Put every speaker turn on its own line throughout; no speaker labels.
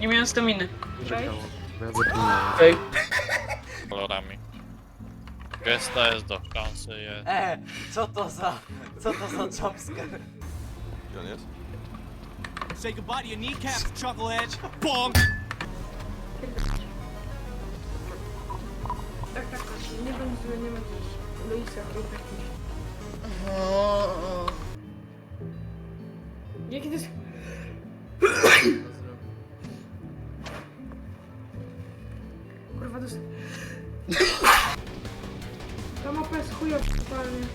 Nie miałem staminy.
Ej,
kolorami. Gesta jest do klasy, jest.
E, co to za, co to za jumpscare?
Gdzie on jest?
Say goodbye to your kneecaps, chucklehead. Bonk!
Tak, tak, tak. Nie będzie, nie będzie. Luisa, rób jakiś. Jaki to. Kurwa, to jest... Ta mapa jest chujowa totalnie.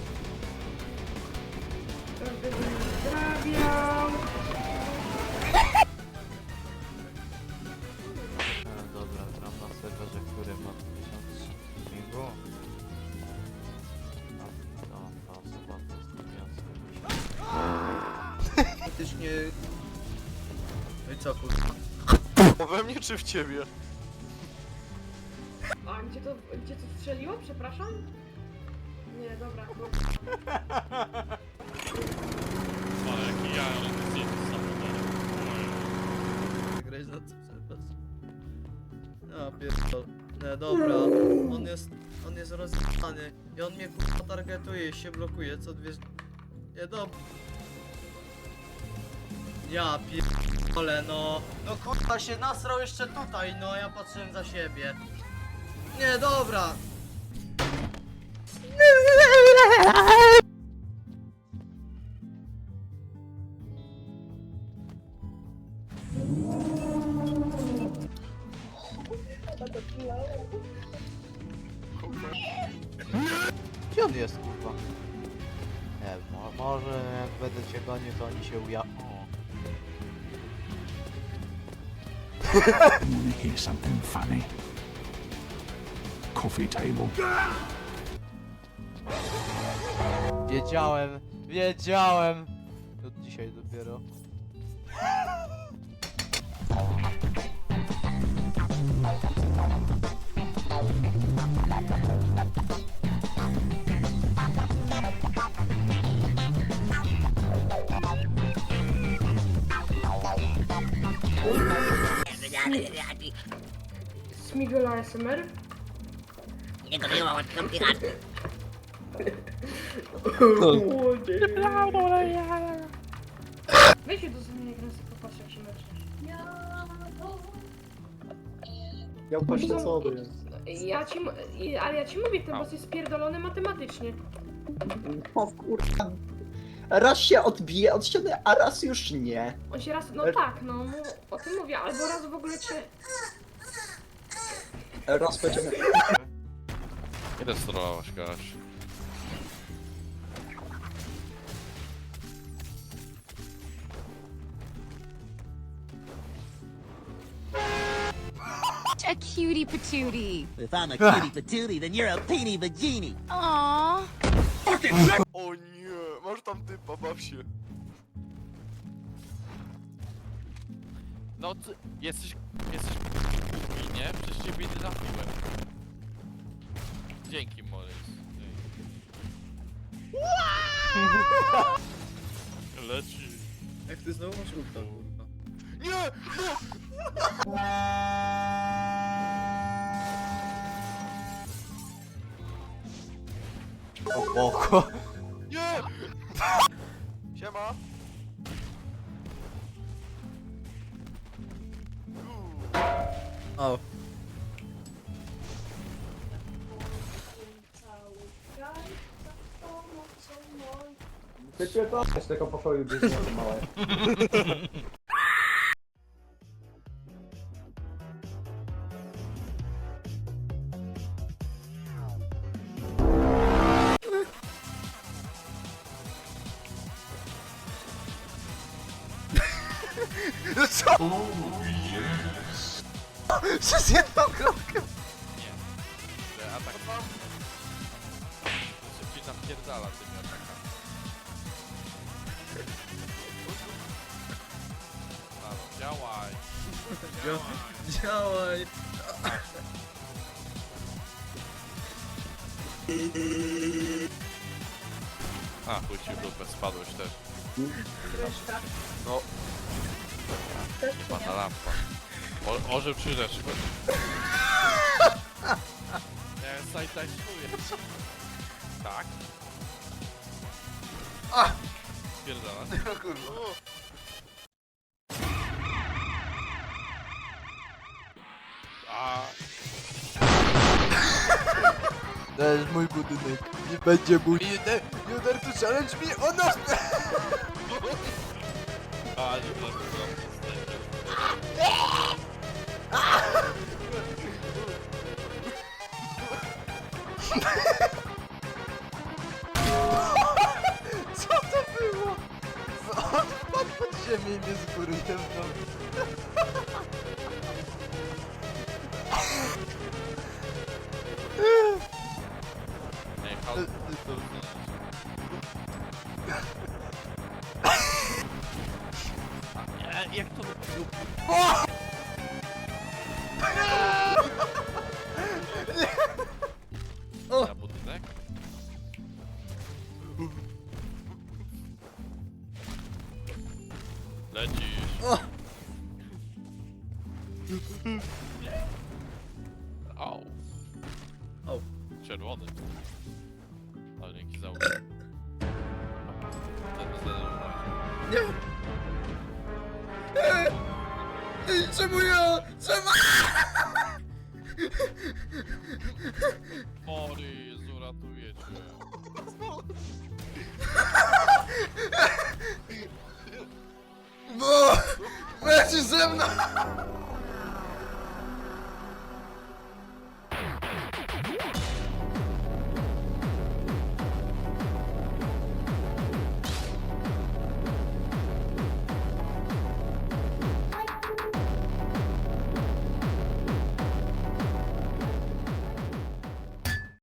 Każdy będzie zdrabiał.
Faktycznie... No i co kurwa?
O, we mnie czy w ciebie?
A gdzie to, gdzie to strzeliło? Przepraszam? Nie, dobra. Bo...
O, jaki ja, ale to zdjęcie z samochodem.
Grać na co przepad. Ja pierdol. Nie, dobra. On jest... On jest rozjebany. I on mnie kurwa targetuje i się blokuje co dwie... Nie, dobra. Ja pierdolę, no. No kurwa się nasrał jeszcze tutaj, no ja patrzyłem za siebie. Nie, dobra.
Gdzie on jest, kurwa? Nie mo- może jak będę cię gonił, to oni się uja... O.
wanna hear something funny? Coffee table.
Wiedziałem, wiedziałem! Od dzisiaj dopiero.
Smigel ASMR?
Nie dowiedziałam od komplikatów.
Weź się do zamienia gry, sobie popatrz jak się leczysz.
Ja poświęcony jest.
Ja ci, m- i- ale ja ci mówię, ten boss jest spierdolony matematycznie.
O kurwa. Raz się odbije od ściany, a raz już nie.
On się raz, no tak, no, o tym mówię, albo raz w ogóle cię...
Raz będziemy...
Ile sterowałaś, Kaś?
A cutie patootie.
If I'm a cutie patootie, then you're a peenie vagini.
Aww.
O się.
No ty, jesteś, jesteś głupi, nie? Przez ciebie nie trafiłem. Dzięki, Morris. Dzięki. Leci.
Jak ty znowu masz ulta, kurwa.
Nie! No!
O boko.
Nie! Siema!
O.
Ty pierdolisz tego pokoju gdzieś małe.
No co? Przez jedną kropkę.
Że atak... Szybciej napierdala tymi atakami. Halo, działaj.
Dzia- Działaj.
A, chuj ci w dupę, spadłeś też.
Reszta.
No.
Też
Pana lampa. O, ożył trzy rzeczy. Ja side dive'uję. Tak.
A!
Pierdala.
Kurwa.
A,
To jest mój budynek. Nie będzie mój. Juder, Juder tu challenge mi o nas!
a, nie
Co to było? On wpadł pod ziemię i mnie z góry jebnął.
O!
Na budynek? Lecisz.
O!
Au.
Au.
Czerwony. Ale dzięki za uwagę. Ten zdenerwował się.
Nie! Ej, czemu ja? Czemu?
Morris, uratuję cię.
Bo... Lecisz ze mną!